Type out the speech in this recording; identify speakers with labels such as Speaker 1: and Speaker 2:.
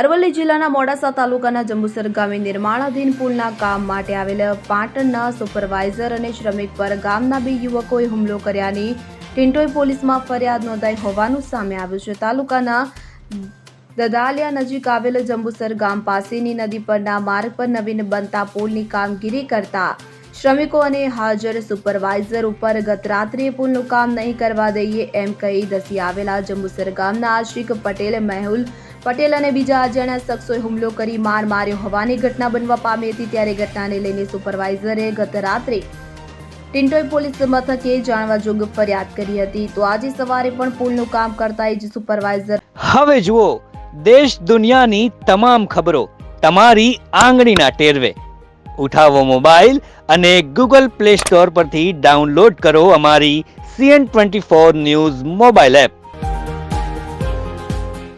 Speaker 1: અરવલ્લી જિલ્લાના મોડાસા તાલુકાના જંબુસર ગામે નિર્માણાધીન પુલના કામ માટે આવેલ પાટણના સુપરવાઇઝર અને શ્રમિક પર ગામના બે યુવકોએ હુમલો કર્યાની ટિન્ટોઈ પોલીસમાં ફરિયાદ નોંધાઈ હોવાનું સામે આવ્યું છે. તાલુકાના દદાલિયા નજીક આવેલ જંબુસર ગામ પાસેની નદી પરના માર્ગ પર નવીન બનતા પુલની કામગીરી કરતા શ્રમિકો અને હાજર સુપરવાઇઝર ઉપર ગત રાત્રે પુલનું કામ નહીં કરવા દઈએ એમ કહી ધસી આવેલા જંબુસર ગામના આશિક પટેલ મેહુલ પટેલ અને બીજા અજાણ્યા શખ્સોએ હુમલો કરી માર માર્યો હોવાની ઘટના બનવા પામી હતી ત્યારે ઘટનાને લઈને સુપરવાઇઝરે ગત રાત્રે ટિન્ટોઈ પોલીસ મથકે જાણવા જોગ ફરિયાદ કરી હતી. તો આજે સવારે પણ પુલનું કામ કરતા જ સુપરવાઇઝર
Speaker 2: હવે જુઓ, દેશ દુનિયાની તમામ ખબરો તમારી આંગળીના ટેરવે. ઉઠાવો મોબાઈલ અને ગૂગલ પ્લે સ્ટોર પરથી ડાઉનલોડ કરો અમારી CN twenty four news mobile app.